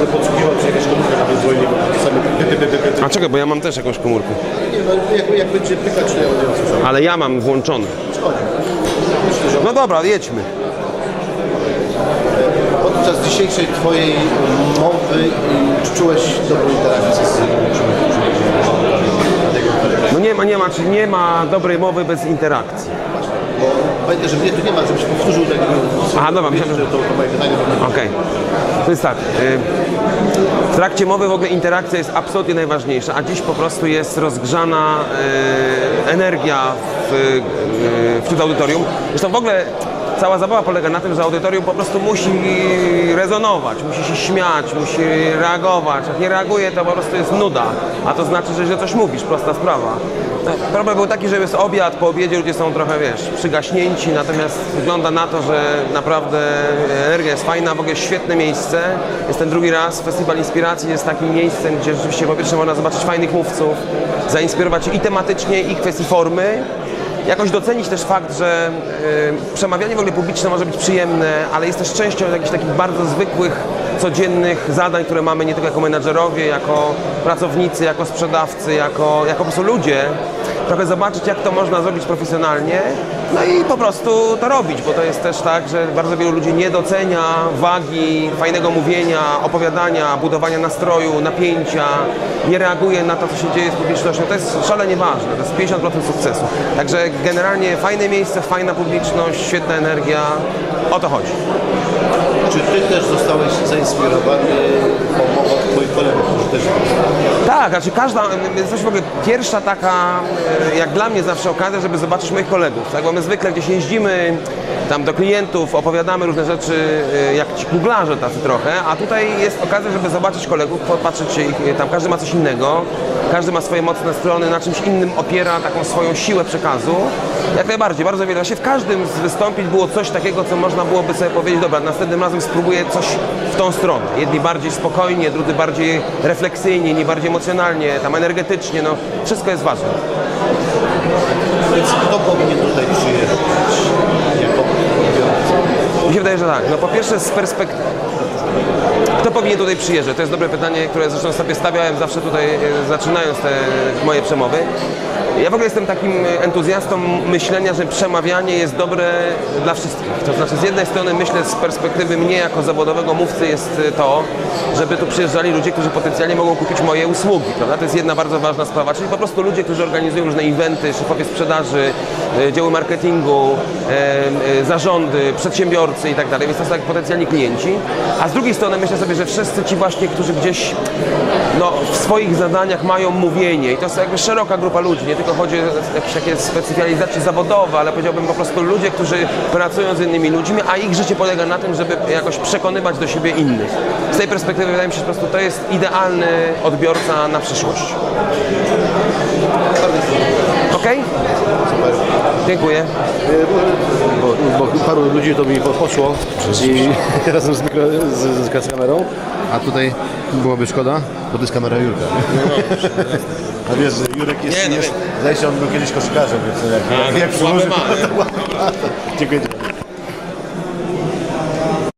będę podsłuchiwał, czy jakaś komórka bo same. A czekaj, bo ja mam też jakąś komórkę. Nie, no jak, jak będzie pykać, to ja ją słyszał. Ale ja mam włączony. Szkodzi. Myślę, że No dobra, jedźmy. podczas dzisiejszej Twojej mowy y, czułeś dobrą interakcję z No nie ma, nie ma, czyli nie ma dobrej mowy bez interakcji. Bo pamiętaj, że mnie tu nie ma, żebyś powtórzył tego. Aha, dobra, myślałem, że to, to moje pytanie. Okej. To jest tak. y, W trakcie mowy w ogóle interakcja jest absolutnie najważniejsza, a dziś po prostu jest rozgrzana y, energia w, y, wśród audytorium. Zresztą w ogóle cała zabawa polega na tym, że audytorium po prostu musi rezonować, musi się śmiać, musi reagować. Jak nie reaguje, to po prostu jest nuda, a to znaczy, że źle coś mówisz, prosta sprawa. No, Problem był taki, że jest obiad, po obiedzie ludzie są trochę, wiesz, przygaśnięci, natomiast wygląda na to, że naprawdę energia jest fajna, w ogóle świetne miejsce. Jest ten drugi raz, Festiwal Inspiracji jest takim miejscem, gdzie rzeczywiście po pierwsze można zobaczyć fajnych mówców, zainspirować się i tematycznie, i kwestii formy. Jakoś docenić też fakt, że y, przemawianie w ogóle publiczne może być przyjemne, ale jest też częścią jakichś takich bardzo zwykłych, codziennych zadań, które mamy nie tylko jako menadżerowie, jako pracownicy, jako sprzedawcy, jako, jako po prostu ludzie. Trochę zobaczyć, jak to można zrobić profesjonalnie, no i po prostu to robić, bo to jest też tak, że bardzo wielu ludzi nie docenia wagi fajnego mówienia, opowiadania, budowania nastroju, napięcia, nie reaguje na to, co się dzieje z publicznością. To jest szalenie ważne, to jest 50% sukcesu. Także generalnie fajne miejsce, fajna publiczność, świetna energia, o to chodzi. Czy Ty też zostałeś zainspirowany pomocą Twoich kolegów, którzy też Tak, znaczy każda, coś w ogóle pierwsza taka, e, jak dla mnie zawsze okazja, żeby zobaczyć moich kolegów, tak, bo my zwykle gdzieś jeździmy tam do klientów, opowiadamy różne rzeczy, e, jak ci kuglarze tacy trochę, a tutaj jest okazja, żeby zobaczyć kolegów, popatrzeć się ich, e, tam każdy ma coś innego, każdy ma swoje mocne strony, na czymś innym opiera taką swoją siłę przekazu, jak najbardziej, bardzo wiele, właśnie w każdym z wystąpień było coś takiego, co można byłoby sobie powiedzieć, dobra, następnym razem spróbuję coś w tą stronę, jedni bardziej spokojnie, drudzy bardziej refleksyjnie, inni bardziej emocjonalnie, tam energetycznie, no wszystko jest ważne. Więc kto powinien tutaj odbiorca? Mi się wydaje, że tak. No po pierwsze z perspektywy... Kto powinien tutaj przyjeżdżać? To jest dobre pytanie, które zresztą sobie stawiałem zawsze tutaj, e, zaczynając te moje przemowy. Ja w ogóle jestem takim entuzjastą myślenia, że przemawianie jest dobre dla wszystkich. To znaczy z jednej strony myślę z perspektywy mnie jako zawodowego mówcy jest to, żeby tu przyjeżdżali ludzie, którzy potencjalnie mogą kupić moje usługi. Prawda? To jest jedna bardzo ważna sprawa, czyli po prostu ludzie, którzy organizują różne eventy, szefowie sprzedaży, e, działy marketingu, e, e, zarządy, przedsiębiorcy i tak więc to są tak potencjalni klienci. A z drugiej strony myślę sobie, że wszyscy ci właśnie, którzy gdzieś no, w swoich zadaniach mają mówienie i to jest jakby szeroka grupa ludzi, nie tylko chodzi o jakieś takie specjalizacje zawodowe, ale powiedziałbym po prostu ludzie, którzy pracują z innymi ludźmi, a ich życie polega na tym, żeby jakoś przekonywać do siebie innych. Z tej perspektywy wydaje mi się, że po prostu to jest idealny odbiorca na przyszłość. Okej? Dziękuję. Bo, bo paru ludzi to mi po- poszło i razem z, mikro, z, z kamerą, a tutaj byłoby szkoda, bo to jest kamera Jurka. A wiesz, że Jurek jest, Nie, no jest zdaje się, on był kiedyś koszykarzem, więc jak, jak, jak ma, nie? to łapę ma. Dziękuję.